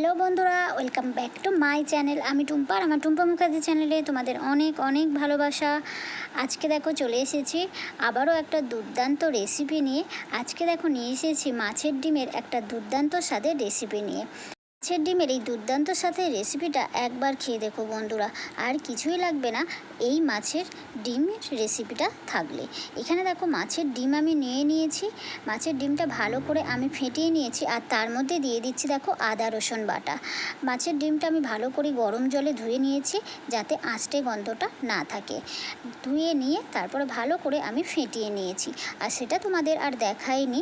Hello বন্ধুরা welcome back to my channel আমি টুম্পা আমার টুম্পা মুখার্জি চ্যানেলে তোমাদের অনেক অনেক ভালোবাসা। আজকে দেখো চলে এসেছি আবারও একটা দুর্দান্ত রেসিপি নিয়ে। আজকে দেখো নিয়ে এসেছি মাছের ডিমের একটা দুর্দান্ত স্বাদের রেসিপি নিয়ে। মাছের ডিমের এই দুর্দান্ত সাথে রেসিপিটা একবার খেয়ে দেখো বন্ধুরা। আর কিছুই লাগবে না, এই মাছের ডিমের রেসিপিটা থাকলে। এখানে দেখো মাছের ডিম আমি নিয়ে নিয়েছি, মাছের ডিমটা ভালো করে আমি ফেটিয়ে নিয়েছি আর তার মধ্যে দিয়ে দিচ্ছি দেখো আদা, রসুন বাটা। মাছের ডিমটা আমি ভালো করে গরম জলে ধুয়ে নিয়েছি যাতে আঁচটে গন্ধটা না থাকে। ধুয়ে নিয়ে তারপরে ভালো করে আমি ফেটিয়ে নিয়েছি আর সেটা তোমাদের আর দেখাইনি।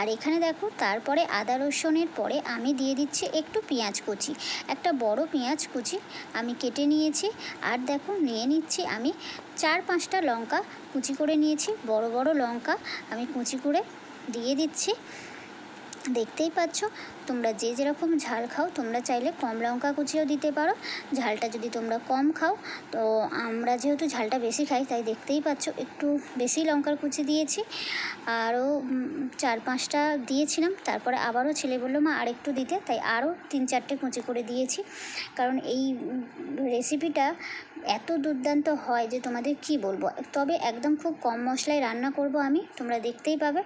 আর এখানে দেখো তারপরে আদা, রসুনের পরে আমি দিয়ে দিচ্ছি একটু পেঁয়াজ কুচি। একটা বড় পেঁয়াজ কুচি আমি কেটে নিয়েছি আর দেখো নিয়ে নিচ্ছি আমি চার পাঁচটা লঙ্কা কুচি করে নিয়েছি। বড় বড় লঙ্কা আমি কুচি করে দিয়ে দিচ্ছি। দেখতেই পাচ্ছ, তোমরা যে যেরকম ঝাল খাও, তোমরা চাইলে কম লঙ্কা কুচিও দিতে পারো। ঝালটা যদি তোমরা কম খাও, তো আমরা যেহেতু ঝালটা বেশি খাই, তাই দেখতেই পাচ্ছ, একটু বেশি লঙ্কার কুচি দিয়েছি। আরও চার পাঁচটা দিয়েছিলাম, তারপরে আবারও ছেলে বলল, মা, আরেকটু দিতে। তাই আরও তিন চারটে কুচি করে দিয়েছি। কারণ এই রেসিপিটা এত দুর্দান্ত হয় যে তোমাদের কি বলব? তবে একদম খুব কম মশলায় রান্না করব আমি, তোমরা দেখতেই পাবে।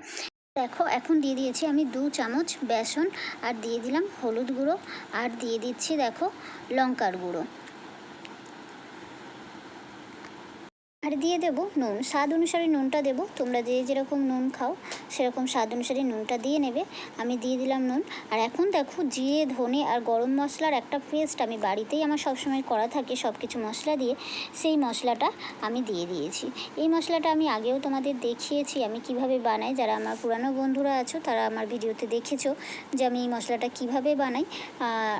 দেখো, এখন দিয়ে দিয়েছি আমি দু চামচ বেসন, আর দিয়ে দিলাম হলুদ গুঁড়ো, আর দিয়ে দিচ্ছি দেখো লঙ্কার গুঁড়ো। আর দিয়ে দেবো নুন। স্বাদ অনুসারে নুনটা দেবো। তোমরা যে যেরকম নুন খাও, সেরকম স্বাদ অনুসারে নুনটা দিয়ে নেবে। আমি দিয়ে দিলাম নুন। আর এখন দেখো, জিরে, ধনে আর গরম মশলার একটা পেস্ট আমি বাড়িতেই আমার সবসময় করা থাকে সব কিছু মশলা দিয়ে, সেই মশলাটা আমি দিয়ে দিয়েছি। এই মশলাটা আমি আগেও তোমাদের দেখিয়েছি, আমি কীভাবে বানাই। যারা আমার পুরানো বন্ধুরা আছো, তারা আমার ভিডিওতে দেখেছ যে আমি এই মশলাটা কীভাবে বানাই।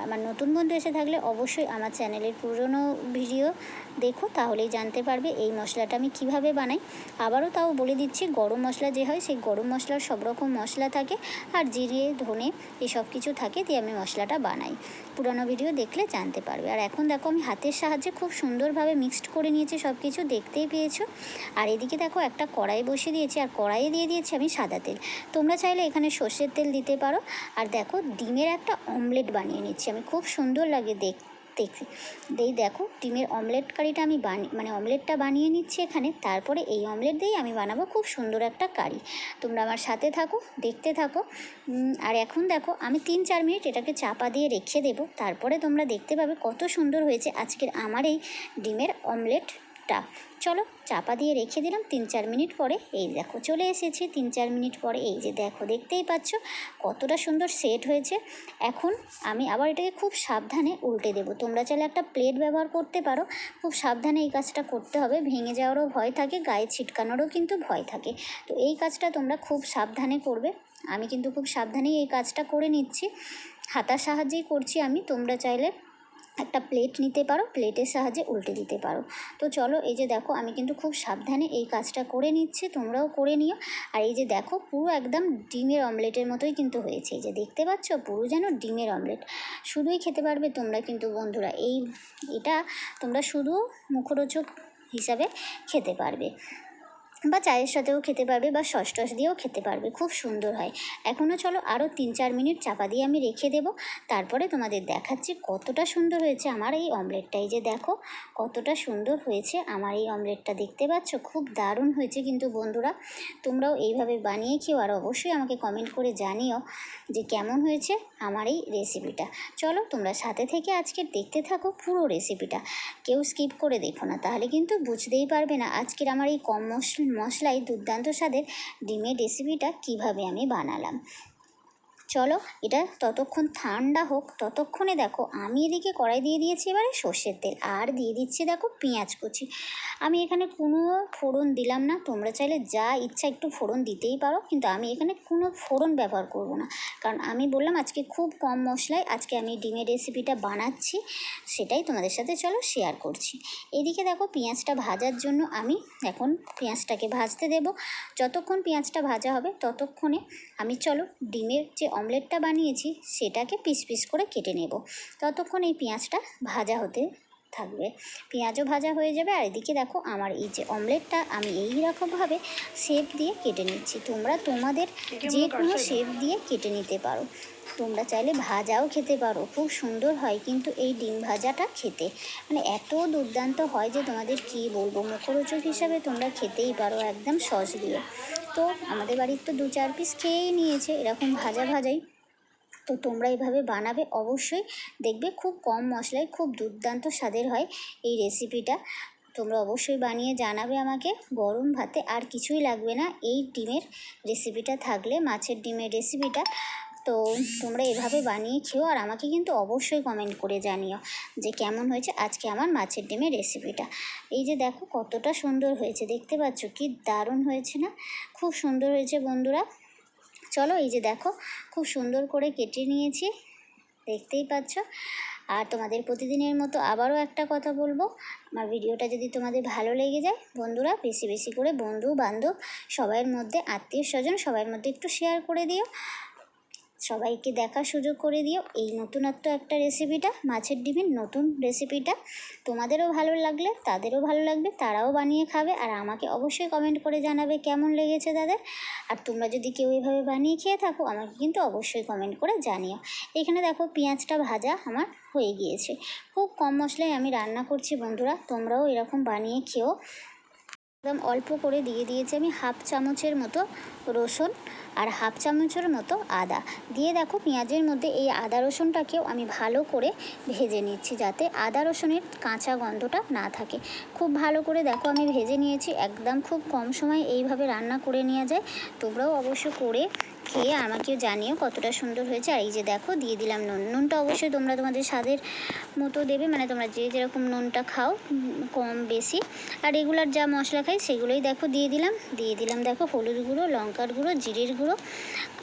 আমার নতুন বন্ধু এসে থাকলে অবশ্যই আমার চ্যানেলের পুরনো ভিডিও দেখো তাহলেই জানতে পারবে এই মশলাটা আমি কীভাবে বানাই। আবারও তাও বলে দিচ্ছি, গরম মশলা যে হয় সেই গরম মশলার সব রকম মশলা থাকে আর জিরে, ধনে এসব কিছু থাকে দিয়ে আমি মশলাটা বানাই। পুরানো ভিডিও দেখলে জানতে পারবে। আর এখন দেখো আমি হাতের সাহায্যে খুব সুন্দরভাবে মিক্সড করে নিয়েছি সব কিছু দেখতেই পেয়েছ। আর এদিকে দেখো একটা কড়াই বসিয়ে দিয়েছি, আর কড়াইয়ে দিয়ে দিয়েছি আমি সাদা তেল। তোমরা চাইলে এখানে সর্ষের তেল দিতে পারো। আর দেখো ডিমের একটা অমলেট বানিয়ে নিচ্ছি আমি, খুব সুন্দর লাগে দেখতে। দেখতে দেই দেখো, ডিমের অমলেট কারিটা আমি বানি মানে অমলেটটা বানিয়ে নিচ্ছি এখানে, তারপরে এই অমলেট দিয়েই আমি বানাবো খুব সুন্দর একটা কারি তোমরা আমার সাথে থাকো, দেখতে থাকো। আর এখন দেখো, আমি তিন চার মিনিট এটাকে চাপা দিয়ে রেখে দেবো, তারপরে তোমরা দেখতে পাবে কত সুন্দর হয়েছে আজকের আমার এই ডিমের অমলেটটা চলো চাপা দিয়ে রেখে দিলাম তিন চার মিনিট পরে। এই দেখো চলে এসেছি তিন চার মিনিট পরে। এই যে দেখো, দেখতেই পাচ্ছ কতটা সুন্দর সেট হয়েছে। এখন আমি আবার এটাকে খুব সাবধানে উল্টে দেবো। তোমরা চাইলে একটা প্লেট ব্যবহার করতে পারো। খুব সাবধানে এই কাজটা করতে হবে। ভেঙে যাওয়ারও ভয় থাকে, গায়ে ছিটকানোরও কিন্তু ভয় থাকে। তো এই কাজটা তোমরা খুব সাবধানে করবে। আমি কিন্তু খুব সাবধানেই এই কাজটা করে নিচ্ছি। হাতার সাহায্যেই করছি আমি। তোমরা চাইলে একটা প্লেট নিতে পারো প্লেটের সাহায্যে উল্টে দিতে পারো। তো চলো, এই যে দেখো, আমি কিন্তু খুব সাবধানে এই কাজটা করে নিচ্ছি, তোমরাও করে নিও। আর এই যে দেখো, পুরো একদম ডিমের অমলেটের মতোই কিন্তু হয়েছে। এই যে দেখতে পাচ্ছ, পুরো যেন ডিমের অমলেট। শুধুই খেতে পারবে তোমরা কিন্তু বন্ধুরা, এই, এটা তোমরা শুধু মুখরোচক হিসাবে খেতে পারবে। বা চায়ের সাথেও খেতে পারবে বা সস টস দিয়েও খেতে পারবে, খুব সুন্দর হয়। এখনও চলো আরও তিন চার মিনিট চাপা দিয়ে আমি রেখে দেবো। তারপরে তোমাদের দেখাচ্ছি কতটা সুন্দর হয়েছে আমার এই অমলেটটাই যে দেখো, কতটা সুন্দর হয়েছে আমার এই অমলেটটা। দেখতে পাচ্ছ? খুব দারুণ হয়েছে কিন্তু বন্ধুরা, তোমরাও এইভাবে বানিয়ে খেও আর অবশ্যই আমাকে কমেন্ট করে জানিও যে কেমন হয়েছে আমার এই রেসিপিটা। চলো তোমরা সাথে থেকে আজকে দেখতে থাকো পুরো রেসিপিটা। কেউ স্কিপ করে দেখো না, তাহলে কিন্তু বুঝতেই পারবে না আজকের আমার এই কম মশ- মশলায় দুর্দান্ত স্বাদের ডিমের রেসিপিটা কীভাবে আমি বানালাম। চলো এটা ততক্ষণ ঠান্ডা হোক, ততক্ষণে দেখো আমি এদিকে কড়াই দিয়ে দিয়েছি এবারে সর্ষের তেল, আর দিয়ে দিচ্ছি দেখো পেঁয়াজ কুচি। আমি এখানে কোনো ফোড়ন দিলাম না, তোমরা চাইলে যা ইচ্ছা একটু ফোড়ন দিতেই পারো, কিন্তু আমি এখানে কোনো ফোড়ন ব্যবহার করব না। কারণ আমি বললাম আজকে খুব কম মশলায় আজকে আমি ডিমের রেসিপিটা বানাচ্ছি, সেটাই তোমাদের সাথে চলো শেয়ার করছি। এদিকে দেখো পেঁয়াজটা ভাজার জন্য আমি এখন পেঁয়াজটাকে ভাজতে দেব। যতক্ষণ পেঁয়াজটা ভাজা হবে ততক্ষণে আমি চলো ডিমের যে অমলেটটা বানিয়েছি সেটাকে পিস পিস করে কেটে নেব। ততক্ষণ এই পেঁয়াজটা ভাজা হতে থাকবে। পেঁয়াজও ভাজা হয়ে যাবে। আর এদিকে দেখো আমার এই যে অমলেটটা আমি এই রকমভাবে শেপ দিয়ে কেটে নিচ্ছি। তোমরা তোমাদের যে কোনো শেপ দিয়ে কেটে নিতে পারো। তোমরা চাইলে ভাজাও খেতে পারো। খুব সুন্দর হয় কিন্তু এই ডিম ভাজাটা খেতে। মানে এত দুর্দান্ত হয় যে তোমাদের কী বলব? মুখরোচক হিসাবে তোমরা খেতেই পারো একদম সস দিয়ে। তো আমাদের বাড়ির তো দু চার পিস খেয়েই নিয়েছে। এরকম ভাজা ভাজাই তো তোমরা এভাবে বানাবে, অবশ্যই দেখবে খুব কম মশলায় খুব দুর্দান্ত স্বাদের হয় এই রেসিপিটা তোমরা অবশ্যই বানিয়ে জানাবে আমাকে, গরম ভাতে আর কিছুই লাগবে না এই ডিমের রেসিপিটা থাকলে, মাছের ডিমের রেসিপিটা তো তোমরা এভাবে বানিয়ে খেও আর আমাকে কিন্তু অবশ্যই কমেন্ট করে জানিও যে কেমন হয়েছে আজকে আমার মাছের ডিমের রেসিপিটা এই যে দেখো কতটা সুন্দর হয়েছে, দেখতে পাচ্ছ কি দারুণ হয়েছে না? খুব সুন্দর হয়েছে বন্ধুরা। চলো এই যে দেখো, খুব সুন্দর করে কেটে নিয়েছি, দেখতেই পাচ্ছ। আর তোমাদের প্রতিদিনের মতো আবারও একটা কথা বলব, আমার ভিডিওটা যদি তোমাদের ভালো লেগে যায়, বন্ধুরা বেশি বেশি করে বন্ধু বান্ধব সবার মধ্যে আত্মীয় স্বজন সবার মধ্যে একটু শেয়ার করে দিও। সবাইকে দেখার সুযোগ করে দিও। এই নতুনত্ব একটা রেসিপিটা মাছের ডিমের নতুন রেসিপিটা তোমাদেরও ভালো লাগলে, তাদেরও ভালো লাগবে, তারাও বানিয়ে খাবে। আর আমাকে অবশ্যই কমেন্ট করে জানাবে কেমন লেগেছে তাদের। আর তোমরা যদি কেউ এভাবে বানিয়ে খেয়ে থাকো, আমাকে কিন্তু অবশ্যই কমেন্ট করে জানিও। এখানে দেখো পেঁয়াজটা ভাজা আমার হয়ে গিয়েছে। খুব কম মশলায় আমি রান্না করছি বন্ধুরা, তোমরাও এরকম বানিয়ে খেও। একদম অল্প করে দিয়ে দিয়েছি আমি হাফ চামচের মতো রসুন। আর হাফ চামচের মতো আদা। দিয়ে দেখো পেঁয়াজের মধ্যে এই আদা রসুনটাকেও আমি ভালো করে ভেজে নিচ্ছি যাতে আদা রসুনের কাঁচা গন্ধটা না থাকে। খুব ভালো করে দেখো আমি ভেজে নিয়েছি, একদম খুব কম সময় এইভাবে রান্না করে নেওয়া যায়। তোমরাও অবশ্য করে খেয়ে আমাকেও জানিও কতটা সুন্দর হয়েছে। আর এই যে দেখো দিয়ে দিলাম নুন। নুনটা অবশ্যই তোমরা তোমাদের স্বাদের মতো দেবে মানে তোমরা যে যেরকম নুনটা খাও, কম, বেশি। আর রেগুলার যা মশলা খাই সেগুলোই দেখো দিয়ে দিলাম। দিয়ে দিলাম দেখো হলুদ গুঁড়ো, লঙ্কার গুঁড়ো, জিরের গুঁড়ো,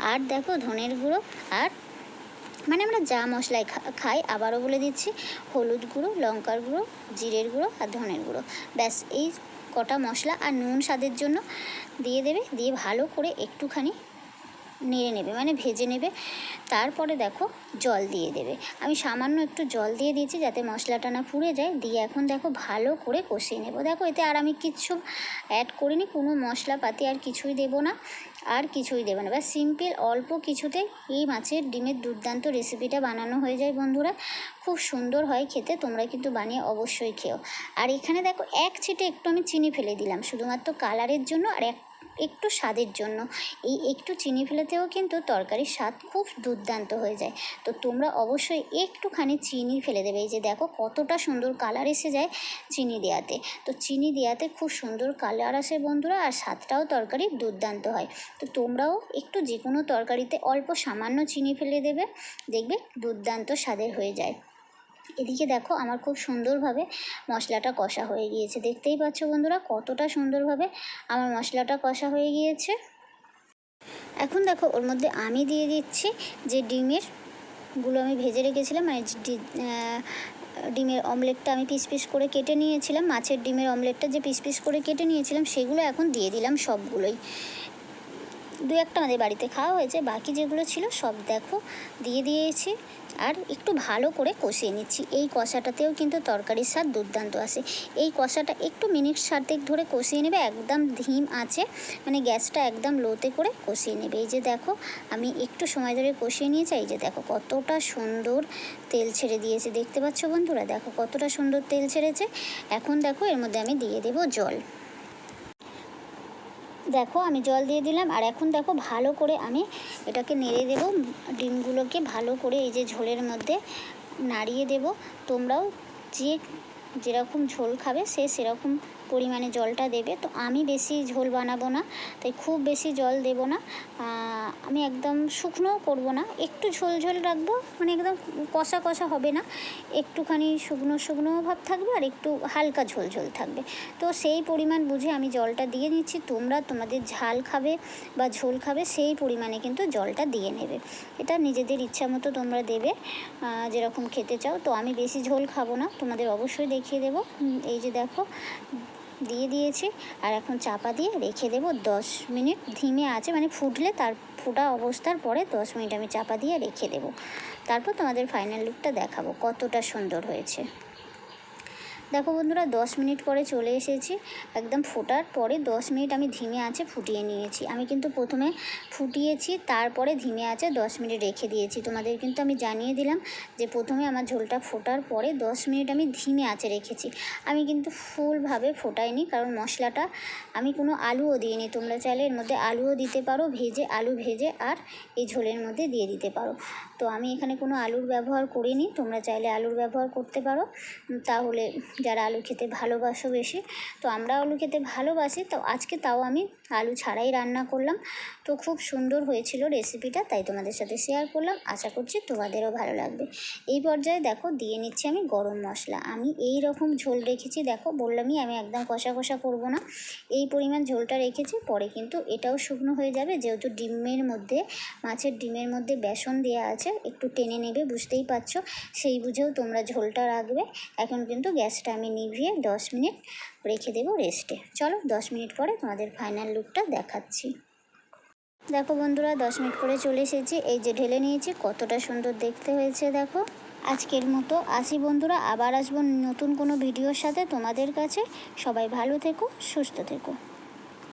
আর দেখো ধনের গুঁড়ো, আর মানে আমরা যা মশলাই খাই আবারও বলে দিচ্ছি, হলুদ গুঁড়ো, লঙ্কার গুঁড়ো, জিরের গুঁড়ো আর ধনের গুঁড়ো। ব্যাস, এই কটা মশলা আর নুন স্বাদের জন্য দিয়ে দেবে, দিয়ে ভালো করে একটুখানি নেড়ে নেবে মানে ভেজে নেবে। তারপরে দেখো জল দিয়ে দেবে। আমি সামান্য একটু জল দিয়ে দিয়েছি যাতে মশলাটা না পুড়ে যায়। দিয়ে এখন দেখো ভালো করে কষিয়ে নেব। দেখো এতে আর আমি কিচ্ছু অ্যাড করিনি, কোনো মশলাপাতি আর কিছুই দেবো না, আর কিছুই দেবো না। বা সিম্পল অল্প কিছুতে এই মাছের ডিমের দুর্দান্ত রেসিপিটা বানানো হয়ে যায় বন্ধুরা। খুব সুন্দর হয় খেতে, তোমরা কিন্তু বানিয়ে অবশ্যই খেও। আর এখানে দেখো এক ছিটে একটু আমি চিনি ফেলে দিলাম, শুধুমাত্র কালারের জন্য আর এক একটু স্বাদের জন্য। এই একটু চিনি ফেলেতেও কিন্তু তরকারির স্বাদ খুব দুর্দান্ত হয়ে যায়। তো তোমরা অবশ্যই একটুখানি চিনি ফেলে দেবে। এই যে দেখো কতটা সুন্দর কালার এসে যায় চিনি দেওয়াতে তো চিনি দেওয়াতে খুব সুন্দর কালার আসে বন্ধুরা আর স্বাদটাও তরকারির দুর্দান্ত হয়। তো তোমরাও একটু যে কোনো তরকারিতে অল্প সামান্য চিনি ফেলে দেবে। দেখবে দুর্দান্ত স্বাদের হয়ে যায়। এদিকে দেখো আমার খুব সুন্দরভাবে মশলাটা কষা হয়ে গিয়েছে। দেখতেই পাচ্ছ বন্ধুরা কতটা সুন্দরভাবে আমার মশলাটা কষা হয়ে গিয়েছে। এখন দেখো ওর মধ্যে আমি দিয়ে দিচ্ছি যে ডিমেরগুলো আমি ভেজে রেখেছিলাম মানে ডিমের অমলেটটা আমি পিস পিস করে কেটে নিয়েছিলাম, মাছের ডিমের অমলেটটা যে পিস পিস করে কেটে নিয়েছিলাম, সেগুলো এখন দিয়ে দিলাম সবগুলোই। দু একটা আমাদের বাড়িতে খাওয়া হয়েছে। বাকি যেগুলো ছিল সব দেখো, দিয়ে দিয়েছি। আর একটু ভালো করে কষিয়ে নিচ্ছি। এই কষাটাতেও কিন্তু তরকারির স্বাদ দুর্দান্ত আসে। এই কষাটা একটু মিনিট সাতেক ধরে কষিয়ে নেবে, একদম ধিম আছে। মানে গ্যাসটা একদম লোতে করে কষিয়ে নেবে। এই যে দেখো, আমি একটু সময় ধরে কষিয়ে নিয়েছি। এই যে দেখো, কতটা সুন্দর তেল ছেড়ে দিয়েছে। দেখতে পাচ্ছ বন্ধুরা, দেখো কতটা সুন্দর তেল ছেড়েছে। এখন দেখো, এর মধ্যে আমি দিয়ে দেবো জল। দেখো আমি জল দিয়ে দিলাম, আর এখন দেখো ভালো করে আমি এটাকে নেড়ে দেব, ডিমগুলোকে ভালো করে এই যে ঝোলের মধ্যে নাড়িয়ে দেব। তোমরাও যে যেরকম ঝোল খাবে সে সেরকম পরিমাণে জলটা দেবে। তো আমি বেশি ঝোল বানাবো না, তাই খুব বেশি জল দেবো না। আমি একদম শুকনোও করব না। একটু ঝোল ঝোল রাখব মানে একদম কষা কষা হবে না। একটুখানি শুকনো শুকনো ভাব থাকবে আর একটু হালকা ঝোল ঝোল থাকবে। তো সেই পরিমাণ বুঝে আমি জলটা দিয়ে নিচ্ছি। তোমরা তোমাদের ঝাল খাবে বা ঝোল খাবে, সেই পরিমাণে কিন্তু জলটা দিয়ে নেবে। এটা নিজেদের ইচ্ছা মতো তোমরা দেবে যেরকম খেতে চাও। তো আমি বেশি ঝোল খাব না, তোমাদের অবশ্যই দেখিয়ে দেবো। এই যে দেখো দিয়ে দিয়েছি আর এখন চাপা দিয়ে রেখে দেবো দশ মিনিট। ধিমে আছে মানে ফুটলে তার ফোটা অবস্থার পরে দশ মিনিট আমি চাপা দিয়ে রেখে দেবো। তারপর তোমাদের ফাইনাল লুকটা দেখাবো কতটা সুন্দর হয়েছে। দেখো বন্ধুরা, দশ মিনিট পরে চলে এসেছি। একদম ফোটার পরে দশ মিনিট আমি ধিমে আছে ফুটিয়ে নিয়েছি। আমি কিন্তু প্রথমে ফুটিয়েছি, তারপরে ধিমে আছে দশ মিনিট রেখে দিয়েছি। তোমাদের কিন্তু আমি জানিয়ে দিলাম যে প্রথমে আমার ঝোলটা ফোটার পরে দশ মিনিট আমি ধিমে আছে রেখেছি। আমি কিন্তু ফুলভাবে ফোটাইনি, কারণ মশলাটা আমি কোনো আলুও দিইনি। তোমরা চাইলে এর মধ্যে আলুও দিতে পারো, ভেজে আলু ভেজে আর এই ঝোলের মধ্যে দিয়ে দিতে পারো। তো আমি এখানে কোনো আলুর ব্যবহার করিনি, তোমরা চাইলে আলুর ব্যবহার করতে পারো। তাহলে যারা আলু খেতে ভালোবাসো বেশি, তো আমরা আলু খেতে ভালোবাসি, তো আজকে তাও আমি আলু ছাড়াই রান্না করলাম। তো খুব সুন্দর হয়েছিল রেসিপিটা তাই তোমাদের সাথে শেয়ার করলাম। আশা করছি তোমাদেরও ভালো লাগবে। এই পর্যায়ে দেখো, দিয়ে নিচ্ছি আমি গরম মশলা। আমি এই রকম ঝোল রেখেছি, দেখো, বললামই আমি একদম কষা কষা করব না। এই পরিমাণ ঝোলটা রেখেছি, পরে কিন্তু এটাও শুকনো হয়ে যাবে, যেহেতু ডিমের মধ্যে, মাছের ডিমের মধ্যে বেসন দেওয়া আছে, একটু টেনে নেবে, বুঝতেই পারছ। সেই বুঝেও তোমরা ঝোলটা রাখবে। এখন কিন্তু গ্যাসটা আমি নিভিয়ে দশ মিনিট রেখে দেবো রেস্টে চলো দশ মিনিট পরে তোমাদের ফাইনাল লুকটা দেখাচ্ছি। দেখো বন্ধুরা, দশ মিনিট করে চলে এসেছি। এই যে ঢেলে নিয়েছি, কতটা সুন্দর দেখতে হয়েছে দেখো। আজকের মতো আসি বন্ধুরা, আবার আসব নতুন কোনো ভিডিওর সাথে। তোমাদের কাছে সবাই ভালো থেকো, সুস্থ থেকো।